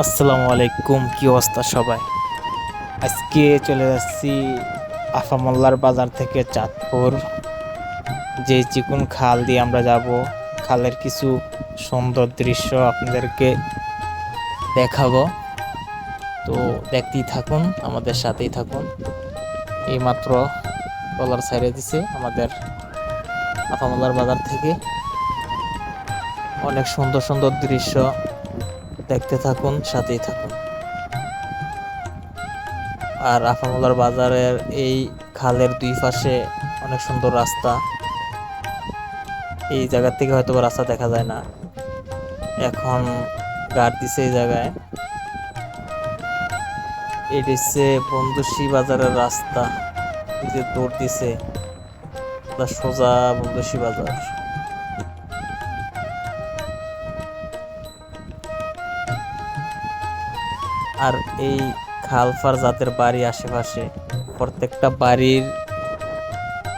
আসসালামু আলাইকুম, কি অবস্থা সবাই? আজকে চলে যাচ্ছি আফামোল্লার বাজার থেকে চাঁদপুর, যে চিকুন খাল দিয়ে আমরা যাব। খালের কিছু সুন্দর দৃশ্য আপনাদেরকে দেখাবো। তো দেখতেই থাকুন, আমাদের সাথেই থাকুন। এইমাত্র ডলার সাইডে দিছে আমাদের আফামোল্লার বাজার থেকে। অনেক সুন্দর সুন্দর দৃশ্য। দেখতে থাকুন, সাথেই থাকুন। আর আফামুলার বাজারের এই খালের দুই পাশে অনেক সুন্দর রাস্তা। এই জায়গা থেকে হয়তো রাস্তা দেখা যায় না। এখন গাড় দিছে এই জায়গায়। এটি হচ্ছে বন্ধুশী বাজারের রাস্তা। যে দৌড় দিছে। সোজা বন্ধুশী বাজার। আর এই খালফার জাতের বাড়ি আশেপাশে প্রত্যেকটা বাড়ির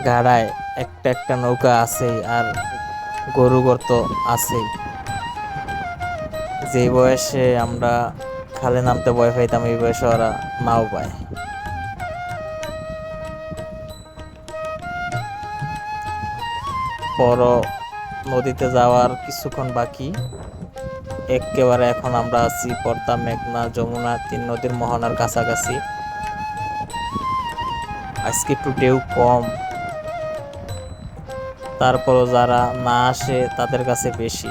গাড়ায় একটা একটা নৌকা আছেই আর গরু গর্ত আছেই। যে বয়সে আমরা খালে নামতে ভয় পাইতাম, এই বয়সে ওরা নাও পায়। বড় নদীতে যাওয়ার কিছুক্ষণ বাকি। একেবারে এখন আমরা আছি পর্দা, মেঘনা, যমুনা, তিন নদীর মোহনার কাছাকাছি। আজকে একটু ঢেউ কম। তারপরও যারা না আসে তাদের কাছে বেশি।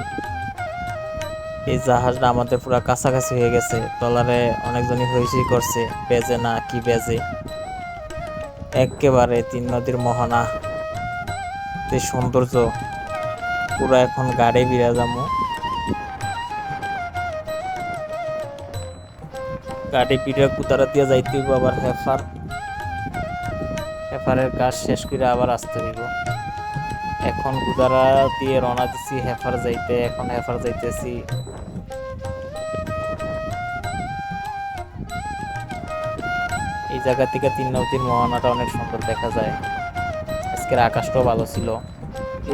এই জাহাজটা আমাদের পুরো কাছাকাছি হয়ে গেছে। ট্রলারে অনেকজনই হয়েছি করছে, বেজে না কি বেজে। একেবারে তিন নদীর মোহনা। সৌন্দর্য। পুরো এখন গাড়ি বিরাজামো গাড়ি পিঠে কুতারা দিয়ে যাইতে হইব, আবার হেফার। হেফারের কাজ শেষ করে আবার আসতে হইব। এখন কুতারা দিয়ে রওনা দিছি, হেফার যাইতে, এখন হেফার যাইতেছি। এই জায়গা থেকে তিন নদীর মোহনাটা অনেক সুন্দর দেখা যায়। আজকের আকাশটাও ভালো ছিল।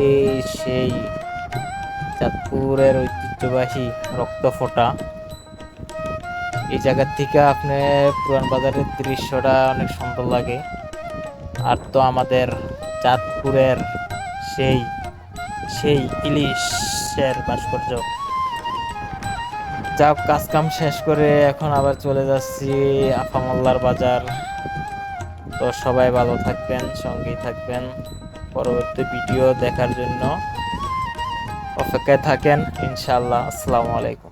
এই সেই চাঁদপুরের ঐতিহ্যবাহী রক্ত ফোটা এই জায়গার থেকে আপনি পুরান বাজারের দৃশ্যটা অনেক সুন্দর লাগে। আর তো আমাদের চাঁদপুরের সেই সেই ইলিশের ভাস্কর্য। যা কাজ কাম শেষ করে এখন আবার চলে যাচ্ছি আফামোল্লার বাজার। তো সবাই ভালো থাকবেন, সঙ্গেই থাকবেন। পরবর্তী ভিডিও দেখার জন্য অপেক্ষায় থাকেন, ইনশাআল্লাহ। আসসালামু আলাইকুম।